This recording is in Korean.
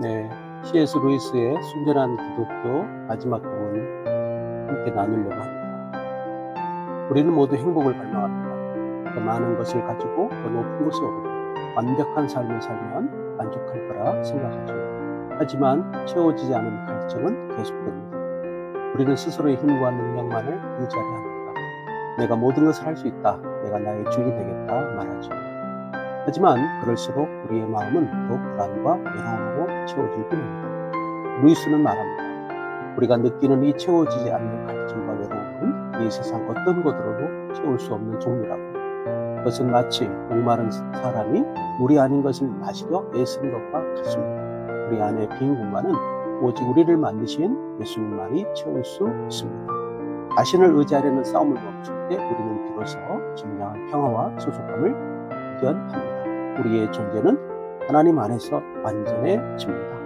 네, C.S. 루이스의 순전한 기독교 마지막 부분 함께 나누려고 합니다. 우리는 모두 행복을 갈망합니다. 더 많은 것을 가지고 더 높은 곳에 오르고 완벽한 삶을 살면 만족할 거라 생각하죠. 하지만 채워지지 않은 갈증은 계속됩니다. 우리는 스스로의 힘과 능력만을 의지하려 합니다. 내가 모든 것을 할 수 있다. 내가 나의 주인이 되겠다 말하죠. 하지만 그럴수록 우리의 마음은 더 불안과 외로움으로 채워질 뿐입니다. 루이스는 말합니다. 우리가 느끼는 이 채워지지 않는 갈증과 외로움은 이 세상 어떤 것으로도 채울 수 없는 종류라고. 그것은 마치 목마른 사람이 물이 아닌 것을 마시려 애쓰는 것과 같습니다. 우리 안의 빈 공간은 오직 우리를 만드신 예수님만이 채울 수 있습니다. 자신을 의지하려는 싸움을 멈출 때 우리는 비로소 진정한 평화와 소속감을 발견합니다. 우리의 존재는 하나님 안에서 완전해집니다.